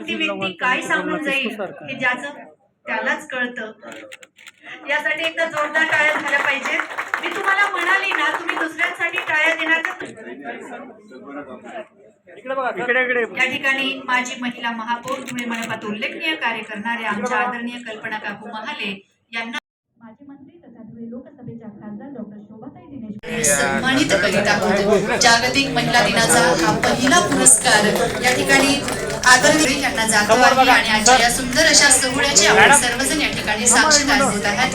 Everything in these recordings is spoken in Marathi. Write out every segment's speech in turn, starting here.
ती व्यक्ती काय सांगून जाईल हे ज्याचं त्यालाच कळतं. यासाठी एकदा जोरदार टाळ्या झाल्या पाहिजेत. मी तुम्हाला म्हणाली ना तुम्ही दुसऱ्यांसाठी टाळ्या देणार या ठिकाणी माजी महिला महापौर धुळे मनपात उल्लेखनीय कार्य करणाऱ्या आमच्या आदरणीय कल्पना काकू महाले यांना माजी मंत्री तथा धुळे लोकसभेच्या खासदार डॉक्टर शोभाताई दिनेश सन्मानित करीत आहोत जागतिक महिला दिनाचा हा पहिला पुरस्कार या ठिकाणी आदरणीय यांना जातो आहे आणि आजच्या या सुंदर अशा सोहळ्याचे आपण सर्वजण या ठिकाणी साक्षीदार होत आहात.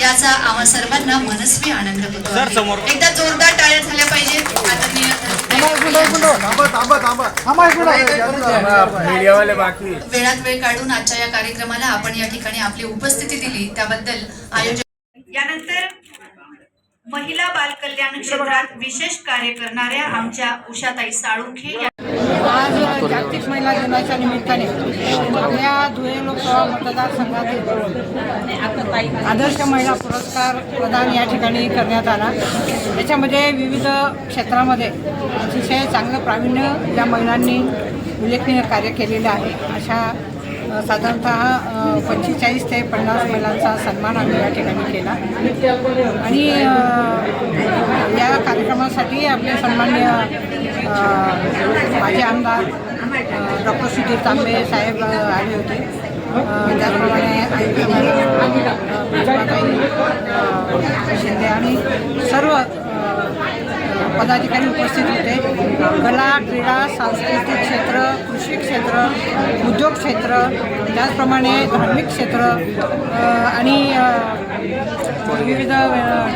याचा आम्हा सर्वांना मनस्वी आनंद होतो. एकदा जोरदार टाळ्या झाल्या पाहिजेत आदरणीय मीडियावाले बाकी वेळात वेळ काढून आजच्या या कार्यक्रमाला आपण या ठिकाणी आपली उपस्थिती दिली. त्याबद्दल आयोजक यानंतर महिला बाल कल्याण क्षेत्रात विशेष कार्य करणाऱ्या आमच्या उषाताई साळुंखे जागतिक महिला दिनाच्या निमित्ताने आपल्या धुळे लोकसभा मतदारसंघातील आदर्श महिला पुरस्कार प्रदान या ठिकाणी करण्यात आला. याच्यामध्ये विविध क्षेत्रामध्ये अतिशय चांगलं प्रावीण्य या महिलांनी उल्लेखनीय कार्य केलेलं आहे. अशा साधारणत साधारणतः पंचेचाळीस ते पन्नास महिलांचा सन्मान आम्ही या ठिकाणी केला. आणि या कार्यक्रमासाठी आपले सन्मान्य माझे माजी आमदार डॉक्टर सुधीर तांबे साहेब आले होते. त्याचप्रमाणे शिंदे आणि सर्व पदाधिकारी उपस्थित होते. कला क्रीडा सांस्कृतिक क्षेत्र कृषी क्षेत्र उद्योग क्षेत्र त्याचप्रमाणे धार्मिक क्षेत्र आणि विविध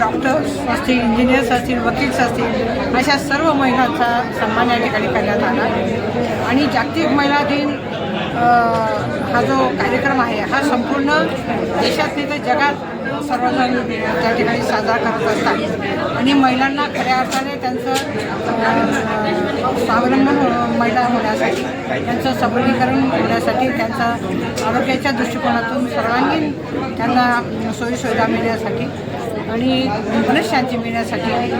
डॉक्टर्स असतील इंजिनियर्स असतील वकील्स असतील अशा सर्व महिलांचा सन्मान या ठिकाणी करण्यात आला. आणि जागतिक महिला दिन हा जो कार्यक्रम आहे हा संपूर्ण देशात नाही तर जगात सर्वजण त्या ठिकाणी साजरा करत असतात. आणि महिलांना खऱ्या अर्थाने त्यांचं स्वावलंबन हो- महिला होण्यासाठी त्यांचं सबलीकरण होण्यासाठी त्यांचा आरोग्याच्या दृष्टिकोनातून सर्वांगीण त्यांना सोयीसुविधा मिळण्यासाठी आणि मनुष्यांची मिळण्यासाठी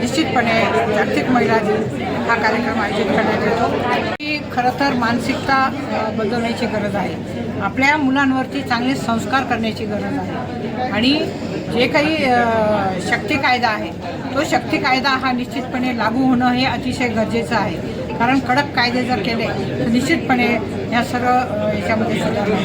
निश्चितपणे जागतिक महिला दिन हा कार्यक्रम आयोजित करण्यात येतो. खरं तर मानसिकता बदलण्याची गरज आहे. आपल्या मुलांवरती चांगले संस्कार करण्याची गरज आहे. आणि जे काही शक्ती कायदा आहे तो शक्ती कायदा हा निश्चितपणे लागू होणं हे अतिशय गरजेचं आहे. कारण कडक कायदे जर केले तर निश्चितपणे या सर्व याच्यामध्ये सुधारणा